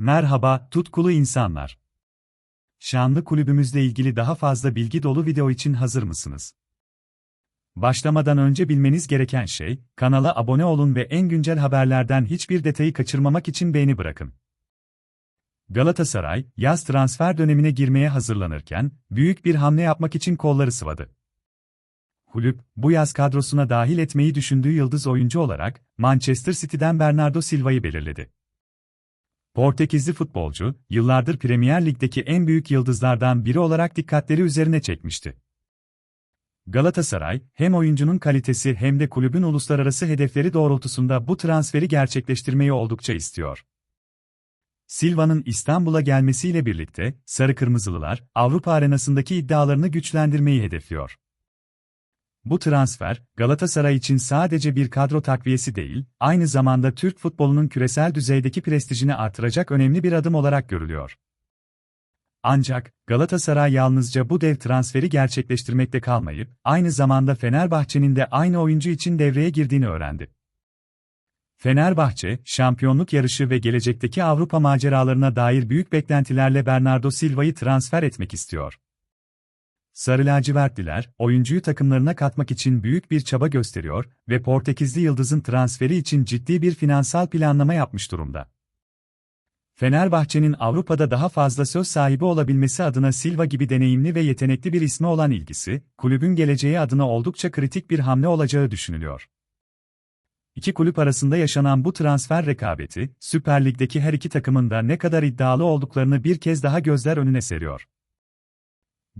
Merhaba, tutkulu insanlar. Şanlı kulübümüzle ilgili daha fazla bilgi dolu video için hazır mısınız? Başlamadan önce bilmeniz gereken şey, kanala abone olun ve en güncel haberlerden hiçbir detayı kaçırmamak için beğeni bırakın. Galatasaray, yaz transfer dönemine girmeye hazırlanırken, büyük bir hamle yapmak için kolları sıvadı. Kulüp, bu yaz kadrosuna dahil etmeyi düşündüğü yıldız oyuncu olarak, Manchester City'den Bernardo Silva'yı belirledi. Portekizli futbolcu, yıllardır Premier Lig'deki en büyük yıldızlardan biri olarak dikkatleri üzerine çekmişti. Galatasaray, hem oyuncunun kalitesi hem de kulübün uluslararası hedefleri doğrultusunda bu transferi gerçekleştirmeyi oldukça istiyor. Silva'nın İstanbul'a gelmesiyle birlikte, Sarı Kırmızılılar, Avrupa arenasındaki iddialarını güçlendirmeyi hedefliyor. Bu transfer, Galatasaray için sadece bir kadro takviyesi değil, aynı zamanda Türk futbolunun küresel düzeydeki prestijini artıracak önemli bir adım olarak görülüyor. Ancak, Galatasaray yalnızca bu dev transferi gerçekleştirmekte kalmayıp, aynı zamanda Fenerbahçe'nin de aynı oyuncu için devreye girdiğini öğrendi. Fenerbahçe, şampiyonluk yarışı ve gelecekteki Avrupa maceralarına dair büyük beklentilerle Bernardo Silva'yı transfer etmek istiyor. Sarı lacivertliler, oyuncuyu takımlarına katmak için büyük bir çaba gösteriyor ve Portekizli Yıldız'ın transferi için ciddi bir finansal planlama yapmış durumda. Fenerbahçe'nin Avrupa'da daha fazla söz sahibi olabilmesi adına Silva gibi deneyimli ve yetenekli bir isme olan ilgisi, kulübün geleceği adına oldukça kritik bir hamle olacağı düşünülüyor. İki kulüp arasında yaşanan bu transfer rekabeti, Süper Lig'deki her iki takımın da ne kadar iddialı olduklarını bir kez daha gözler önüne seriyor.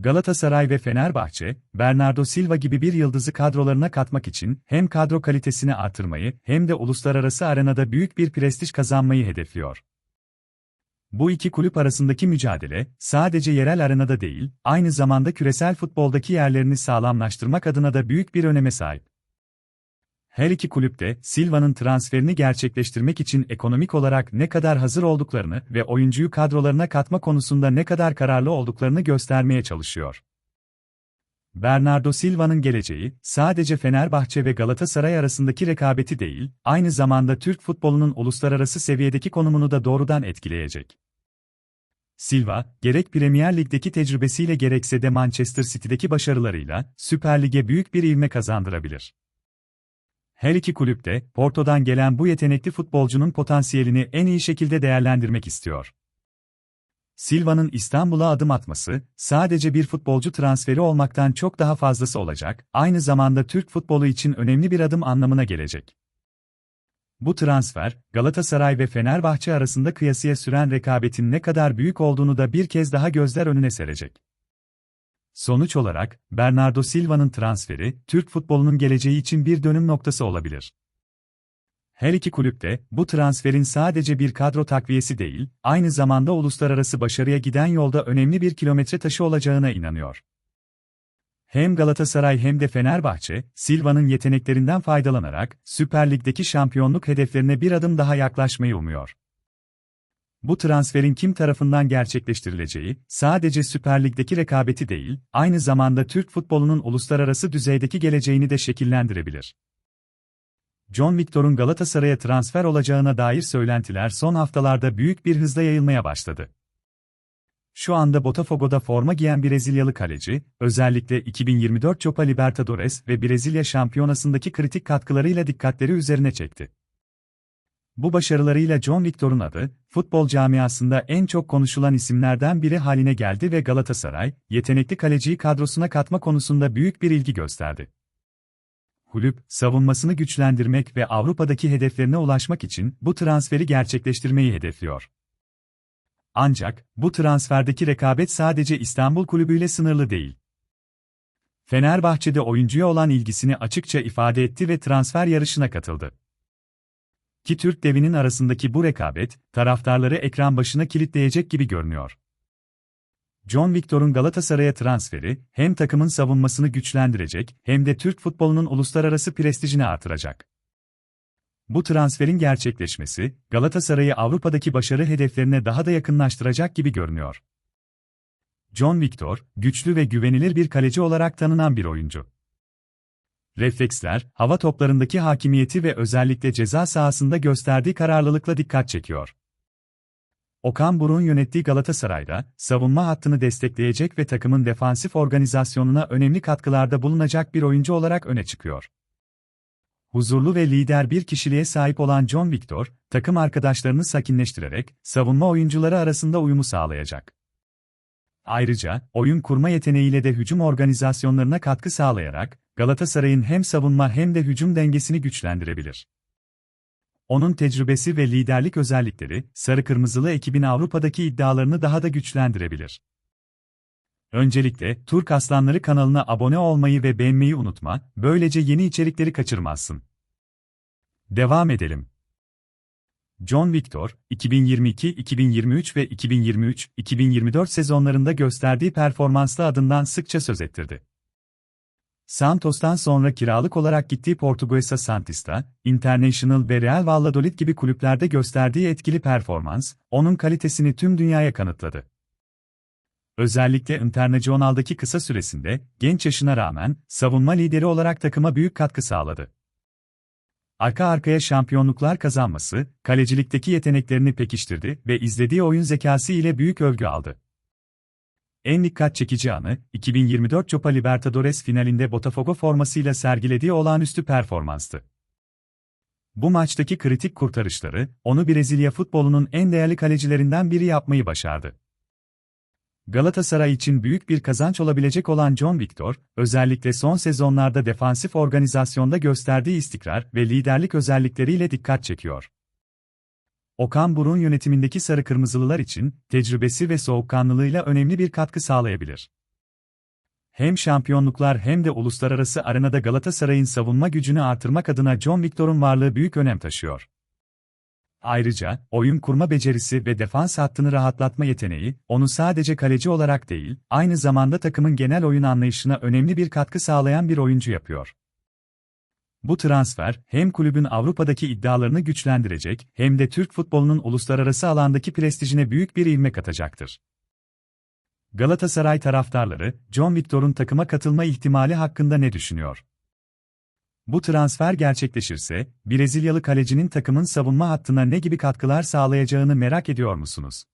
Galatasaray ve Fenerbahçe, Bernardo Silva gibi bir yıldızı kadrolarına katmak için hem kadro kalitesini artırmayı hem de uluslararası arenada büyük bir prestij kazanmayı hedefliyor. Bu iki kulüp arasındaki mücadele, sadece yerel arenada değil, aynı zamanda küresel futboldaki yerlerini sağlamlaştırmak adına da büyük bir öneme sahip. Her iki kulüp de Silva'nın transferini gerçekleştirmek için ekonomik olarak ne kadar hazır olduklarını ve oyuncuyu kadrolarına katma konusunda ne kadar kararlı olduklarını göstermeye çalışıyor. Bernardo Silva'nın geleceği, sadece Fenerbahçe ve Galatasaray arasındaki rekabeti değil, aynı zamanda Türk futbolunun uluslararası seviyedeki konumunu da doğrudan etkileyecek. Silva, gerek Premier Lig'deki tecrübesiyle gerekse de Manchester City'deki başarılarıyla, Süper Lig'e büyük bir ivme kazandırabilir. Her iki kulüp de, Porto'dan gelen bu yetenekli futbolcunun potansiyelini en iyi şekilde değerlendirmek istiyor. Silva'nın İstanbul'a adım atması, sadece bir futbolcu transferi olmaktan çok daha fazlası olacak, aynı zamanda Türk futbolu için önemli bir adım anlamına gelecek. Bu transfer, Galatasaray ve Fenerbahçe arasında kıyasıya süren rekabetin ne kadar büyük olduğunu da bir kez daha gözler önüne serecek. Sonuç olarak, Bernardo Silva'nın transferi, Türk futbolunun geleceği için bir dönüm noktası olabilir. Her iki kulüp de, bu transferin sadece bir kadro takviyesi değil, aynı zamanda uluslararası başarıya giden yolda önemli bir kilometre taşı olacağına inanıyor. Hem Galatasaray hem de Fenerbahçe, Silva'nın yeteneklerinden faydalanarak, Süper Lig'deki şampiyonluk hedeflerine bir adım daha yaklaşmayı umuyor. Bu transferin kim tarafından gerçekleştirileceği, sadece Süper Lig'deki rekabeti değil, aynı zamanda Türk futbolunun uluslararası düzeydeki geleceğini de şekillendirebilir. John Victor'un Galatasaray'a transfer olacağına dair söylentiler son haftalarda büyük bir hızla yayılmaya başladı. Şu anda Botafogo'da forma giyen Brezilyalı kaleci, özellikle 2024 Copa Libertadores ve Brezilya Şampiyonası'ndaki kritik katkılarıyla dikkatleri üzerine çekti. Bu başarılarıyla John Victor'un adı, futbol camiasında en çok konuşulan isimlerden biri haline geldi ve Galatasaray, yetenekli kaleciyi kadrosuna katma konusunda büyük bir ilgi gösterdi. Kulüp, savunmasını güçlendirmek ve Avrupa'daki hedeflerine ulaşmak için bu transferi gerçekleştirmeyi hedefliyor. Ancak, bu transferdeki rekabet sadece İstanbul kulübüyle sınırlı değil. Fenerbahçe'de oyuncuya olan ilgisini açıkça ifade etti ve transfer yarışına katıldı. Ki Türk devinin arasındaki bu rekabet, taraftarları ekran başına kilitleyecek gibi görünüyor. John Victor'un Galatasaray'a transferi, hem takımın savunmasını güçlendirecek, hem de Türk futbolunun uluslararası prestijini artıracak. Bu transferin gerçekleşmesi, Galatasaray'ı Avrupa'daki başarı hedeflerine daha da yakınlaştıracak gibi görünüyor. John Victor, güçlü ve güvenilir bir kaleci olarak tanınan bir oyuncu refleksler, hava toplarındaki hakimiyeti ve özellikle ceza sahasında gösterdiği kararlılıkla dikkat çekiyor. Okan Buruk'un yönettiği Galatasaray'da, savunma hattını destekleyecek ve takımın defansif organizasyonuna önemli katkılarda bulunacak bir oyuncu olarak öne çıkıyor. Huzurlu ve lider bir kişiliğe sahip olan John Victor, takım arkadaşlarını sakinleştirerek, savunma oyuncuları arasında uyumu sağlayacak. Ayrıca, oyun kurma yeteneğiyle de hücum organizasyonlarına katkı sağlayarak, Galatasaray'ın hem savunma hem de hücum dengesini güçlendirebilir. Onun tecrübesi ve liderlik özellikleri, Sarı Kırmızılı ekibin Avrupa'daki iddialarını daha da güçlendirebilir. Öncelikle, Turk Aslanları kanalına abone olmayı ve beğenmeyi unutma, böylece yeni içerikleri kaçırmazsın. Devam edelim. John Victor, 2022, 2023 ve 2023-2024 sezonlarında gösterdiği performanslı adından sıkça söz ettirdi. Santos'tan sonra kiralık olarak gittiği Portuguesa Santista, International ve Real Valladolid gibi kulüplerde gösterdiği etkili performans, onun kalitesini tüm dünyaya kanıtladı. Özellikle Internacional'daki kısa süresinde, genç yaşına rağmen, savunma lideri olarak takıma büyük katkı sağladı. Arka arkaya şampiyonluklar kazanması, kalecilikteki yeteneklerini pekiştirdi ve izlediği oyun zekası ile büyük övgü aldı. En dikkat çekici anı, 2024 Copa Libertadores finalinde Botafogo formasıyla sergilediği olağanüstü performanstı. Bu maçtaki kritik kurtarışları, onu Brezilya futbolunun en değerli kalecilerinden biri yapmayı başardı. Galatasaray için büyük bir kazanç olabilecek olan John Victor, özellikle son sezonlarda defansif organizasyonda gösterdiği istikrar ve liderlik özellikleriyle dikkat çekiyor. Okan Buruk'un yönetimindeki Sarı Kırmızılılar için tecrübesi ve soğukkanlılığıyla önemli bir katkı sağlayabilir. Hem şampiyonluklar hem de uluslararası arenada Galatasaray'ın savunma gücünü artırmak adına John Victor'un varlığı büyük önem taşıyor. Ayrıca, oyun kurma becerisi ve defans hattını rahatlatma yeteneği, onu sadece kaleci olarak değil, aynı zamanda takımın genel oyun anlayışına önemli bir katkı sağlayan bir oyuncu yapıyor. Bu transfer, hem kulübün Avrupa'daki iddialarını güçlendirecek, hem de Türk futbolunun uluslararası alandaki prestijine büyük bir ivme katacaktır. Galatasaray taraftarları, John Victor'un takıma katılma ihtimali hakkında ne düşünüyor? Bu transfer gerçekleşirse, Brezilyalı kalecinin takımın savunma hattına ne gibi katkılar sağlayacağını merak ediyor musunuz?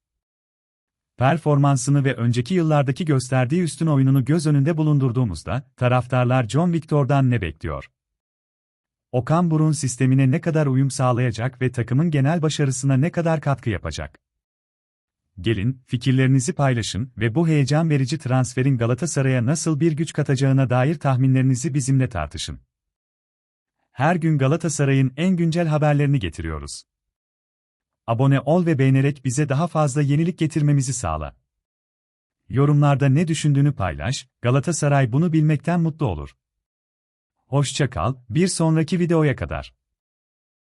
Performansını ve önceki yıllardaki gösterdiği üstün oyununu göz önünde bulundurduğumuzda, taraftarlar John Victor'dan ne bekliyor? Okan Buruk'un sistemine ne kadar uyum sağlayacak ve takımın genel başarısına ne kadar katkı yapacak? Gelin, fikirlerinizi paylaşın ve bu heyecan verici transferin Galatasaray'a nasıl bir güç katacağına dair tahminlerinizi bizimle tartışın. Her gün Galatasaray'ın en güncel haberlerini getiriyoruz. Abone ol ve beğenerek bize daha fazla yenilik getirmemizi sağla. Yorumlarda ne düşündüğünü paylaş, Galatasaray bunu bilmekten mutlu olur. Hoşça kal, bir sonraki videoya kadar.